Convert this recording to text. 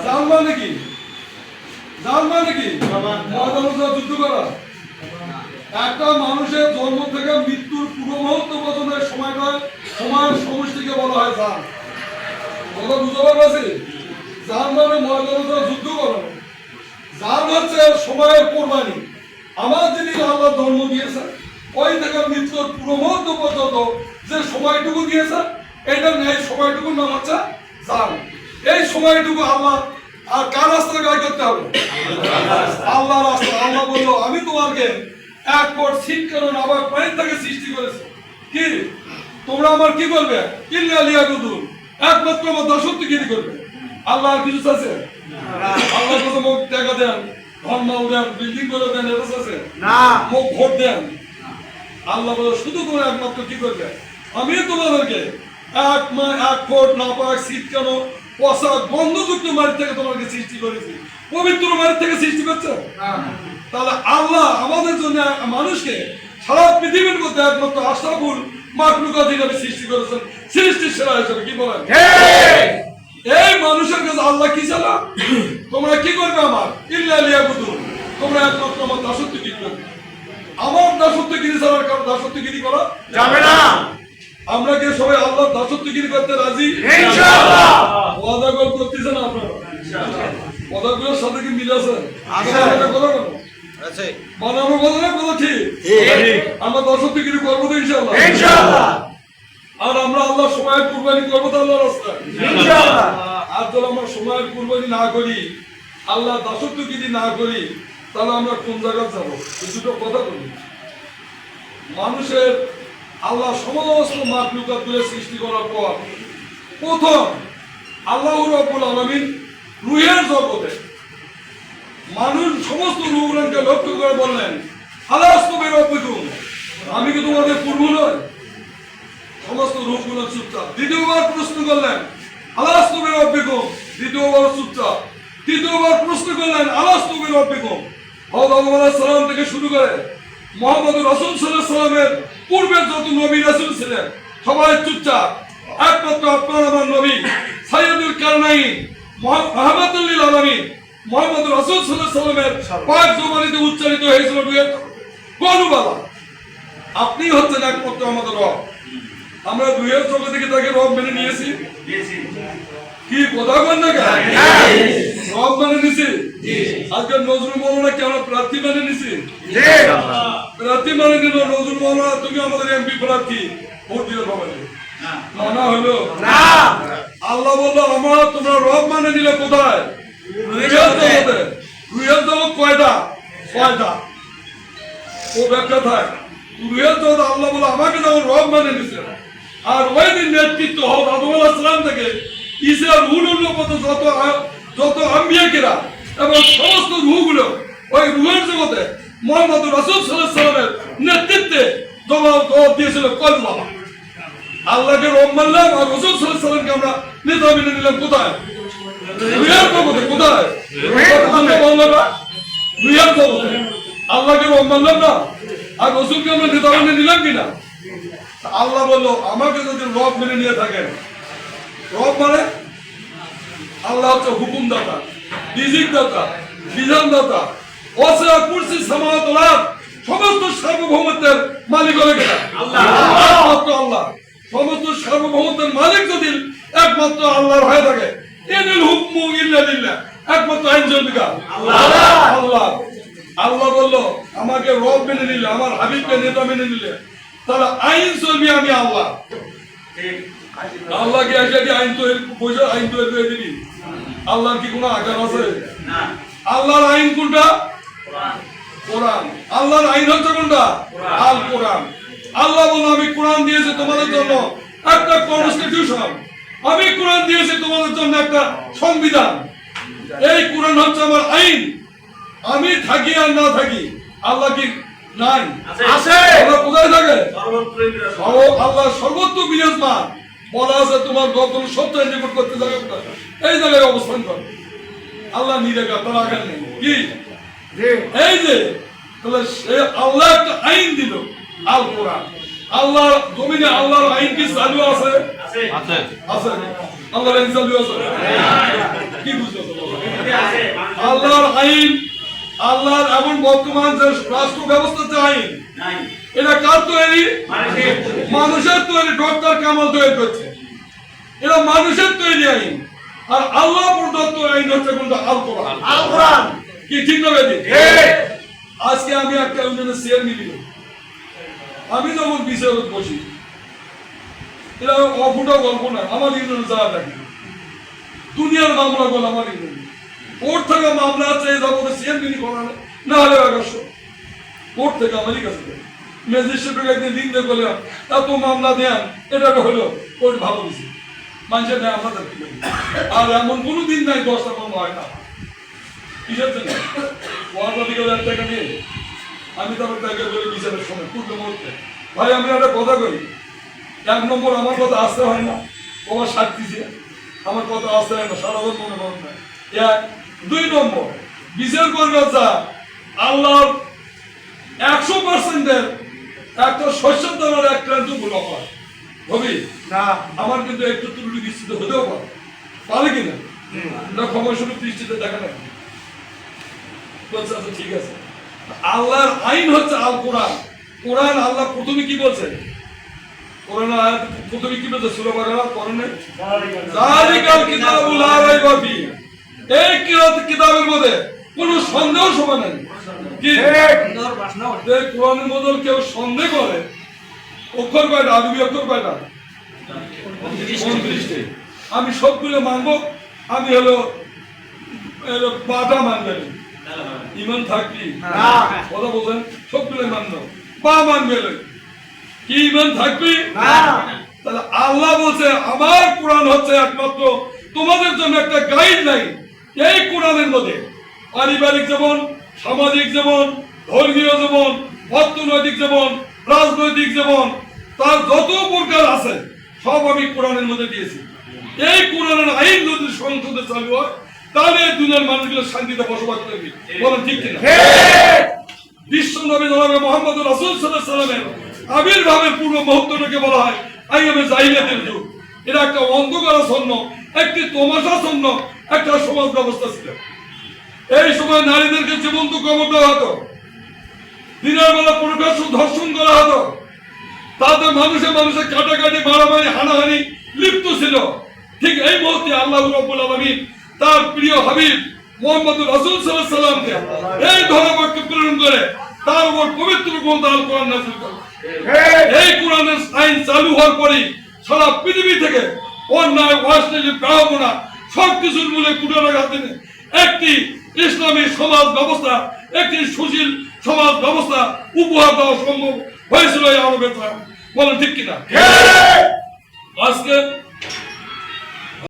জান মানে কি জান মানে কি মহাজনতা যুদ্ধ করা। একটা মানুষের জন্ম থেকে মৃত্যুর পুরো মুহূর্ত পর্যন্ত সময়টা সময়ের সমষ্টিকে বলা হয় জান কথা বুঝতে পারছি জান মানে মহাজনতা যুদ্ধ করানো জান হচ্ছে সময়ের কোরবানি। আমার যিনি আল্লাহ জন্ম দিয়েছে ওই থেকে মৃত্যুর পুরো মুহূর্ত পর্যন্ত যে সময়টুকু দিয়েছে এটা এই সময়টুকুর নাম হচ্ছে জান এই সময়টুকু আল্লাহ আর কার রাস্তা গায়ে করতে হবে? আল্লাহ রাস্তা। আল্লাহ বলল আমি তোমাকে এক পর শীত কারণ আবার পানির থেকে সৃষ্টি করেছে? কি? তোমরা আমার কি করবে? ইল্লা লিয়াকুদুন একমাত্র আমার দাসত্বগিরি করবে? আল্লাহ কিছু আছে আল্লাহ কত মুখ টাকা দেন ধন মাল দেন বিল্ডিং করে দেন এটা আছে না। মুখ ভোট দেন। আল্লাহ বলে শুধু তোমরা একমাত্র কি করবে? আমি তোমাদেরকে এক মা এক ফোট না নাপাক শীত কেন পশাক বন্ধযুক্ত মাটি থেকে তোমাকে সৃষ্টি করেছি। পবিত্র মাটি থেকে সৃষ্টি করছে? তাহলে আল্লাহ আমাদের জন্য মানুষকে সারা পৃথিবীর মধ্যে একমাত্র আশাফুল মাকলুকাত হিসাবে সৃষ্টি করেছেন। সৃষ্টি সেরা হিসাবে কি বলেন? এই মানুষের কাছে আল্লাহ কি চালা তোমরা কি করবে আমার? ইল্লা লিয়াবুদুন তোমরা একমাত্র আমার দাসত্বগিরি করবে? আমার দাসত্বগিরি ছাড়া আর কারও দাসত্বগিরি করা? যাবে না। আমরা কি সবাই আল্লাহ দাসত্বগিরি করতে রাজি? ইনশাআল্লাহ। ওয়াদা কল করতেছেন আপনারা? ওয়াদাগুলোর সাথে কি মিল আছে? বানানো কথা না কথা ঠিক। আমরা দাসত্বগিরি করব তো ইনশাআল্লাহ? ইনশাআল্লাহ। আর আমরা আল্লাহ সময়ের কুরবানি করব তো আল্লাহ রাস্তায়? ইনশাআল্লাহ। আর যদি আমরা সময়ের কুরবানি না করি আল্লাহ দাসত্ব যদি না করি তাহলে আমরা কোন জায়গায় যাব? দুটো কথা বলি। মানুষের আল্লাহ সমস্ত মাকলুকাতগুলো সৃষ্টি করার পর প্রথম আল্লাহ রব্বুল আলমিন রুহের জগতে মানুষ সমস্ত রুহগুলোকে লক্ষ্য করে বললেন আলাস্তবের অপেক্ষুন আমি কি তোমাদের পূর্ব নয় সমস্ত রূপগুলো চুপচাপ। দ্বিতীয়বার প্রশ্ন করলেন আলাস্তবের অভিগম দ্বিতীয়বার চুপচাপ। তৃতীয়বার প্রশ্ন করলেন আলাস্তবের অভিগম হজরত সালাম থেকে শুরু করে মোহাম্মদ রসুল সাল্লামের পূর্বের যত নবী রাসুল ছিলেন, সবাই চুপচাপ, একমাত্র আপনার আমার নবী সাইয়দুল কারনাইন আহমদুল্লিল আলমী মোহাম্মদ রসুল সাল্লামের পাঁচ জবানিতে উচ্চারিত হয়েছিল গরুবালা আপনি হচ্ছেন একমাত্র আমাদের রব। আমরা দুইয়ের চোখ থেকে তাকে রব মেনে নিয়েছি। কি কথা বল না কেন? রব নিছি। আজকে নজরুল মৌলানা কি আমরা প্রার্থী মেনে নিছি? প্রার্থী মানে নিল নজরুল মৌলানা? তুমি আমাদের এমপি প্রার্থী ভোট দিও সবাই মানা হলো? না। আল্লাহ বলল আমরা তোমরা রব মানে নিলে কোথায়? রুইয়াল কয়টা? ও ব্যাখ্যা থাক। রুইয়াল জগৎ আল্লাহ বলে আমাকে যেমন রব মানে নিছে। আর ওই দিন নেতৃত্ব হোক আদম আলাহিসাম থেকে ইসরার উল্ল পথে যত যত আম্বিয়াকেরা এবং সমস্ত রুহগুলো ওই রুহের জগতে মোহাম্মদ রাসুল সাল্লামের নেতৃত্বে জবাব জবাব দিয়েছিল কল বাবা আল্লাহকে রব মানলাম আর রসুল সাল্লামকে আমরা নেতা মেনে নিলাম কোথায়? রুইয়ার জগতে কোথায়? রুইয়ার জগতে। আল্লাহকে রব মানলাম না? আর রসুলকে আমরা নেতা মেনে নিলাম কিনা? আল্লাহ বলল আমাকে যদি রব মেনে নিয়ে থাকেন রব মানে আল্লাহ হচ্ছে হুকুম দাতা রিজিক দাতা বিধান দাতা অসরা কুরসি সামাওয়াত ওয়াল সমস্ত সার্বভৌমত্বের মালিক হলে কেনা একমাত্র আল্লাহ। সমস্ত সার্বভৌমত্বের মালিক যদি একমাত্র আল্লাহর হয়ে থাকে ইনিল হুকমু ইল্লা লিল্লাহ একমাত্র আইন চলবে কার? আল্লাহ। আল্লাহ বলল আমাকে রব মেনে নিলে আমার হাবিবকে নেতা মেনে নিলে তাহলে আইন চলবি আমি আল্লাহ। আল্লাহ কি এসে কি আইন তৈরি বসে আইন তৈরি করে দিবি? আল্লাহর কি কোনো আকার আছে? আল্লাহর আইন কোনটা? কোরআন। আল্লাহর আইন হচ্ছে কোনটা? আল কোরআন। আল্লাহ বলো আমি কোরআন দিয়েছি তোমাদের জন্য একটা কনস্টিটিউশন আমি কোরআন দিয়েছি তোমাদের জন্য একটা সংবিধান। এই কোরআন হচ্ছে আমার আইন। আমি থাকি আর না থাকি আল্লাহ কি নাই? আছে। আল্লাহ কোথায় থাকে? আল্লাহ সর্বত্র বিরাজমান। বলা আছে তোমার গল্প সত্য নিকট করতে যাবে এই জায়গায় অবস্থান করে। আল্লাহ নিরেখা তার আগার নেই। কি? এই যে তাহলে সে আল্লাহ একটা আইন দিল আল কোরআন। আল্লাহ জমিনে আল্লাহর আইন কি চালু আছে? আছে। আল্লাহর আইন চালু আছে? কি বুঝতে আইন আল্লাহর এমন বর্তমান যে রাষ্ট্র ব্যবস্থা যে আইন এটা কার তৈরি? মানুষের তৈরি ডক্টর কামাল তৈরি করছে। এটা মানুষের তৈরি আইন। আর আল্লাহ প্রদত্ত আইন হচ্ছে কিন্তু আল কোরআন আল কোরআন কি ঠিক না আজকে আমি একটা ইউনিয়নের শেয়ার আমি যখন বিচারক বসি এটা অফুটা গল্প না আমার ইউনিয়নে যাওয়া থাকে দুনিয়ার মামলা গল আমার ইউনিয়নে। কোর্ট থেকে মামলা আছে এই যাব শেয়ার মিলি করা না হলে কোর্ট থেকে আমারই কাছে দেয়। ম্যাজিস্ট্রেটের একদিন দিন দিয়ে বলে এত মামলা দেন এটা হলো কোর্ট ভালো দিছে মানুষের নেয় আমরা আর এমন কোনো দিন নাই, দশটা মামলা হয় না। কিসের জন্য? নিয়ে। আমি তারপর তাকে বলি, বিচারের সময়, পূর্ণ মুহূর্তে। ভাই, আমি একটা কথা কই। এক নম্বর, আমার কথা আসতে হয় না। তোমার সাক্ষী যে। আমার কথা আসতে হয় না সারাদিন মনে করেন এক। দুই নম্বর, বিচার করবে যা আল্লাহর একশো পার্সেন্টের এক ক্রান্ত ভুল হয় হবি না। আমার কিন্তু একটু বিস্তৃত হতেও পারে। পারে কিনা না? দৃষ্টিতে দেখা না বলছে আচ্ছা ঠিক আছে। আল্লাহর আইন হচ্ছে আল কোরআন। কোরআন আল্লাহ প্রথমে কি বলছে? কোরআন আয়াত প্রথমে কি বলছে? সূরা বাকারা কোরআনে জালিকাল কিতাবুল লা রাইবা ফি এই কিতাবের মধ্যে কোনো সন্দেহ সমান নেই। কোরআনের কেউ সন্দেহ করে? অক্ষর কয়টা? আরবি অক্ষর কয়টা? উনত্রিশটি। আমি সবগুলো মানবো আমি হলো এর বাটা মানবে। না। ইমান থাকবি কথা বলছেন? সবগুলো মানবো। বা মানবে কি ইমান থাকবি তাহলে আল্লাহ বলছে আমার কোরআন হচ্ছে একমাত্র তোমাদের জন্য একটা গাইড লাইন এই কোরআনের মধ্যে পারিবারিক জীবন সামাজিক জীবন, ধর্মীয় জীবন, অর্থনৈতিক জীবন, রাজনৈতিক জীবন, তার যত প্রকার আছে, সব আমি কোরআনের মধ্যে দিয়েছি। এই কোরআনের আইন যদি সংসদে চালু হয়, তাহলে দুনিয়ার মানুষগুলো শান্তিতে বসবাস করবে। বলেন ঠিক কিনা? বিশ্ব নবী জনাবে মোহাম্মদ রাসূল সাল্লামের আবির্ভাবের পূর্ব মুহূর্তটাকে বলা হয় আইয়ামে জাহিলিয়াতের যুগ। এটা একটা অন্ধকারাচ্ছন্ন একটি তমাশাচ্ছন্ন একটা সমাজ ব্যবস্থা ছিল। এই সময় নারীদেরকে জীবন্ত কবর দেওয়া হতো। দিনের বেলা প্রকাশ্য ধর্ষণ করা হতো। তাতে মানুষে মানুষে কাটাকাটি, মারামারি, হানাহানি লিপ্ত ছিল। ঠিক এই মুহূর্তে আল্লাহ রব্বুল আলামিন তার প্রিয় হাবিব মোহাম্মদ রাসূল সাল্লামকে এই ধর্মবাক্য প্রেরণ করে তার উপর পবিত্র গ্রন্থ কোরআন নাযিল করেন। এই কোরআনের আইন চালু হওয়ার পরেই সারা পৃথিবী থেকে অন্যায়, অশ্লীল প্রাহমনা সব কিছুর মূলে দিনে একটি ইসলামী সমাজ ব্যবস্থা একটি সুশীল সমাজ ব্যবস্থা উপহার দেওয়া সম্ভব হয়েছিল এই আরবের বলেন ঠিক কিনা? আজকে